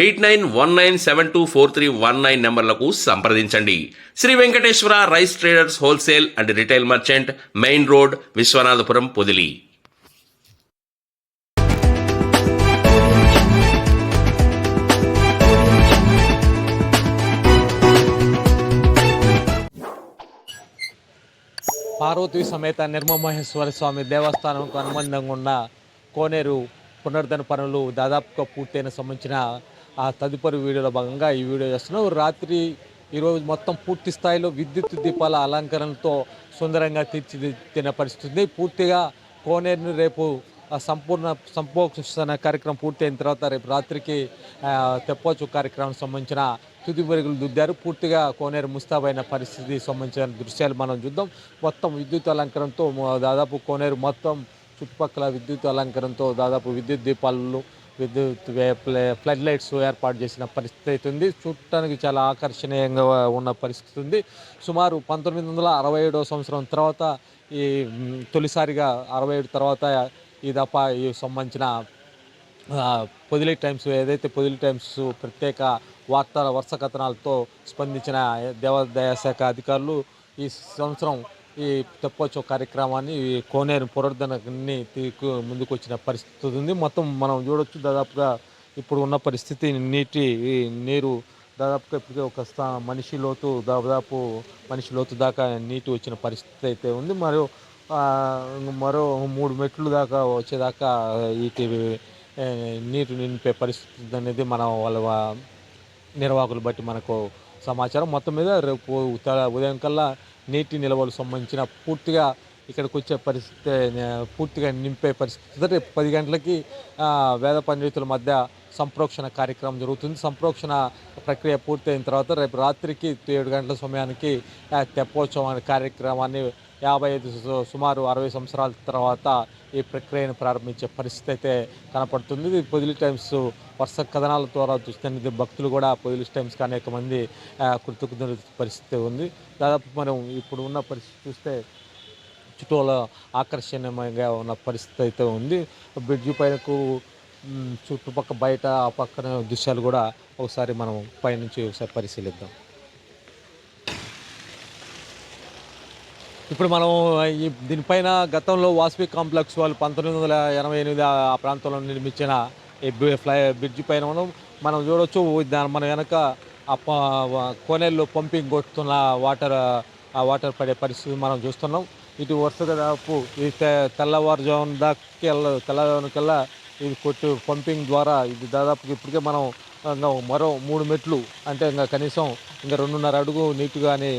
eight nine one nine seven two four three one nine నెంబర్లకు సంప్రదించండి. Shri Venkateswara rice traders wholesale and retail merchant main road Vishwanathapuram Podili. Parvati సమేత నిర్మమహేశ్వర స్వామి దేవస్థానంకు అనుబంధంగా ఉన్న కోనేరు పునరుద్ధరణ పనులు దాదాపుగా పూర్తయిన సంబంధించిన ఆ తదుపరి వీడియోలో భాగంగా ఈ వీడియో చేస్తున్నాం. రాత్రి ఈరోజు మొత్తం పూర్తి స్థాయిలో విద్యుత్ దీపాల అలంకరణతో సుందరంగా తీర్చిదిద్దిన పరిస్థితి పూర్తిగా కోనేరుని రేపు సంపూర్ణ సంపోషణ కార్యక్రమం పూర్తయిన తర్వాత రేపు రాత్రికి తెప్పవచ్చు తెప్పోచు కార్యక్రమం సంబంధించిన తుది మెరుగులు దుద్దారు. పూర్తిగా కోనేరు ముస్తాబైన పరిస్థితి సంబంధించిన దృశ్యాలు మనం చూద్దాం. మొత్తం విద్యుత్ అలంకరణతో దాదాపు కోనేరు మొత్తం చుట్టుపక్కల విద్యుత్ అలంకరణతో దాదాపు విద్యుత్ దీపాలు విద్యుత్ వే- ప్లే- ఫ్లడ్ లైట్స్ ఏర్పాటు చేసిన పరిస్థితి అయితే ఉంది. చూడటానికి చాలా ఆకర్షణీయంగా ఉన్న పరిస్థితి ఉంది. సుమారు పంతొమ్మిది వందల అరవై ఏడవ సంవత్సరం తర్వాత ఈ తొలిసారిగా అరవై ఏడు తర్వాత ఈ దఫా ఈ సంబంధించిన పొదిలి టైమ్స్ ఏదైతే పొదిలి టైమ్స్ ప్రత్యేక వార్తల వరుస కథనాలతో స్పందించిన దేవాదాయ శాఖ అధికారులు ఈ సంవత్సరం ఈ తెప్పోత్సవ కార్యక్రమాన్ని ఈ కోనేరు పునరుద్ధరణని తీకు ముందుకు వచ్చిన పరిస్థితి ఉంది. మొత్తం మనం చూడొచ్చు దాదాపుగా ఇప్పుడు ఉన్న పరిస్థితి నీటి నీరు దాదాపుగా ఇప్పటికే ఒక స్థా మనిషి లోతు దాదాపు మనిషి లోతు దాకా నీటి వచ్చిన పరిస్థితి అయితే ఉంది. మరియు మరో మూడు మెట్లు దాకా వచ్చేదాకా వీటి నీరు నింపే పరిస్థితి అనేది మనం వాళ్ళ నిర్వాహకులు బట్టి మనకు సమాచారం. మొత్తం మీద రేపు ఉదయం కల్లా నీటి నిల్వలు సంబంధించిన పూర్తిగా ఇక్కడికి వచ్చే పరిస్థితి పూర్తిగా నింపే పరిస్థితి. రేపు పది గంటలకి వేద పండితుల మధ్య సంప్రోక్షణ కార్యక్రమం జరుగుతుంది. సంప్రోక్షణ ప్రక్రియ పూర్తయిన తర్వాత రేపు రాత్రికి ఏడు గంటల సమయానికి తెప్పోత్సవం అనే కార్యక్రమాన్ని యాభై ఐదు సుమారు అరవై సంవత్సరాల తర్వాత ఈ ప్రక్రియను ప్రారంభించే పరిస్థితి అయితే కనపడుతుంది. ఇది పొదిలి టైమ్స్ వరుస కథనాల ద్వారా చూస్తే భక్తులు కూడా పొదిలి టైమ్స్కి అనేక మంది కృతజ్ఞత పరిస్థితి ఉంది. దాదాపు మనం ఇప్పుడు ఉన్న పరిస్థితి చూస్తే చుట్టూల ఆకర్షణీయంగా ఉన్న పరిస్థితి అయితే ఉంది. బ్రిడ్జి పైనకు చుట్టుపక్క బయట ఆ పక్కన దృశ్యాలు కూడా ఒకసారి మనం పైనుంచి ఒకసారి పరిశీలిద్దాం. ఇప్పుడు మనం ఈ దీనిపైన గతంలో వాస్పి కాంప్లెక్స్ వాళ్ళు పంతొమ్మిది వందల ఎనభై ఎనిమిది ఆ ప్రాంతంలో నిర్మించిన ఈ ఫ్లై బ్రిడ్జి పైన మనం మనం చూడొచ్చు దాని మన వెనక ఆ ప- పంపింగ్ కొట్టుతున్న వాటర్ ఆ వాటర్ పడే పరిస్థితి మనం చూస్తున్నాం. ఇటు వరుసగా దాదాపు ఈ తె- తెల్లవారుజామున దాకా తెల్లవారుకల్లా ఇది కొట్టు పంపింగ్ ద్వారా ఇది దాదాపు ఇప్పటికే మనం ఇంకా మరో మూడు మెట్లు అంటే ఇంకా కనీసం ఇంకా రెండున్నర అడుగు నీటుగానే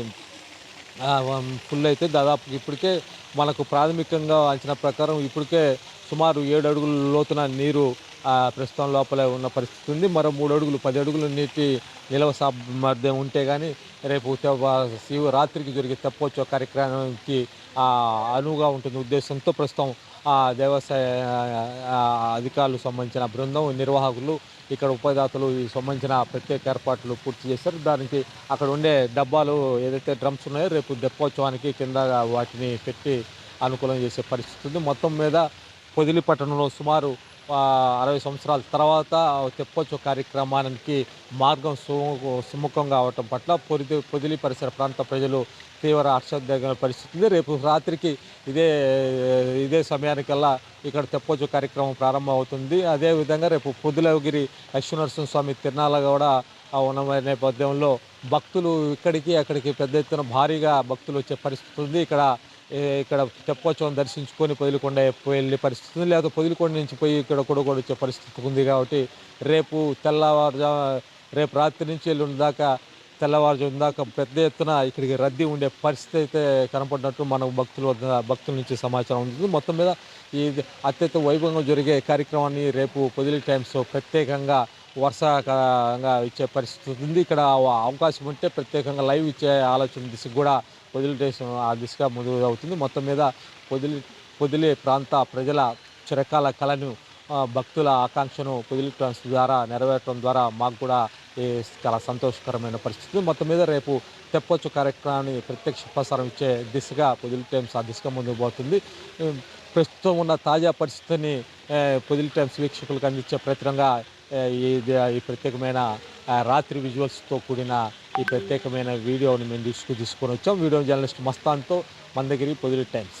ఫుల్ అయితే దాదాపు ఇప్పటికే మనకు ప్రాథమికంగా అంచనా ప్రకారం ఇప్పటికే సుమారు ఏడు అడుగుల లోతున నీరు ప్రస్తుతం లోపలే ఉన్న పరిస్థితి ఉంది. మరో మూడు అడుగులు పది అడుగులు నీటి నిలవ సామర్థ్యం ఉంటే కానీ రేపు రాత్రికి జరిగే తప్పొచ్చు కార్యక్రమానికి అనువుగా ఉంటుంది. ఉద్దేశంతో ప్రస్తుతం దేవస్థాయ అధికారులకు సంబంధించిన బృందం నిర్వాహకులు ఇక్కడ ఉపదాతలు సంబంధించిన ప్రత్యేక ఏర్పాట్లు పూర్తి చేశారు. దానికి అక్కడ ఉండే డబ్బాలు ఏదైతే డ్రమ్స్ ఉన్నాయో రేపు దెప్పోత్సవానికి కింద వాటిని పెట్టి అనుకూలం చేసే పరిస్థితి ఉంది. మొత్తం మీద పొదిలి పట్టణంలో సుమారు అరవై సంవత్సరాల తర్వాత తెప్పోత్సవ కార్యక్రమానికి మార్గం సుముఖ సుముఖంగా అవటం పట్ల పొదిలి పొదిలి పరిసర ప్రాంత ప్రజలు తీవ్ర హర్షోద్వేగ పరిస్థితి రేపు రాత్రికి ఇదే ఇదే సమయానికల్లా ఇక్కడ తెప్పోత్సవ కార్యక్రమం ప్రారంభం అవుతుంది అదేవిధంగా రేపు పొదిలగిరి అశ్వనరసింహ స్వామి తిరునాళ్ళ కూడా ఆ ఉన్న నేపథ్యంలో భక్తులు ఇక్కడికి అక్కడికి పెద్ద ఎత్తున భారీగా భక్తులు వచ్చే పరిస్థితి ఉంది. ఇక్కడ ఇక్కడ తెప్పోత్సవం దర్శించుకొని పొదిలికొండ వెళ్ళే పరిస్థితి ఉంది? లేదా పొదిలికొండ నుంచి పోయి ఇక్కడ కొడుకోడు వచ్చే పరిస్థితి ఉంది కాబట్టి రేపు తెల్లవారుజా రేపు రాత్రి నుంచి ఎల్లుండి దాకా తెల్లవారుజాము దాకా పెద్ద ఎత్తున ఇక్కడికి రద్దీ ఉండే పరిస్థితి అయితే కనపడినట్టు మన భక్తుల వద్ద భక్తుల నుంచి సమాచారం ఉంది మొత్తం మీద ఈ అత్యంత వైభవంగా జరిగే కార్యక్రమాన్ని రేపు పొదిలి టైమ్స్ ప్రత్యేకంగా వరుసగా ఇచ్చే పరిస్థితి ఉంది. ఇక్కడ అవకాశం ఉంటే ప్రత్యేకంగా లైవ్ ఇచ్చే ఆలోచన దిశ కూడా పొదిలి ఆ దిశగా ముందుకు అవుతుంది మొత్తం మీద పొదిలి పొదిలి ప్రాంత ప్రజల చిరకాల కళను భక్తుల ఆకాంక్షను పొదిలి ట్రాన్స్ ద్వారా నెరవేర్చడం ద్వారా మాకు కూడా ఈ చాలా సంతోషకరమైన పరిస్థితి. మొత్తం మీద రేపు తెప్పొచ్చు కార్యక్రమాన్ని ప్రత్యక్ష ప్రసారం ఇచ్చే దిశగా పొదిలి టైమ్స్ ఆ దిశగా ముందుకు పోతుంది. ప్రస్తుతం ఉన్న తాజా పరిస్థితిని పొదిలి టైమ్స్ వీక్షకులకు అందించే ప్రయత్నంగా ఈ ప్రత్యేకమైన రాత్రి విజువల్స్తో కూడిన ఈ ప్రత్యేకమైన వీడియోని మేము తీసుకు తీసుకొని వచ్చాం. వీడియో జర్నలిస్ట్ మస్తాన్తో మందగిరి పొదిలి టైమ్స్.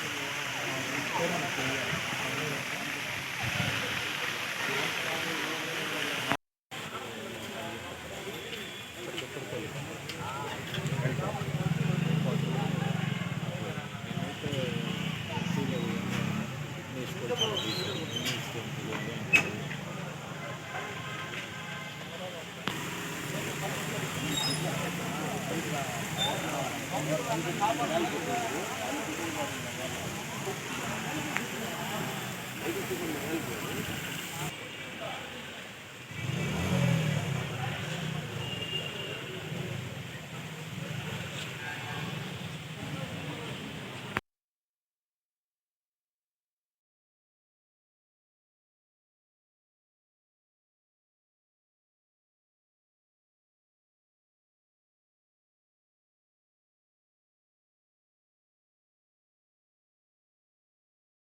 காப்பாற்ற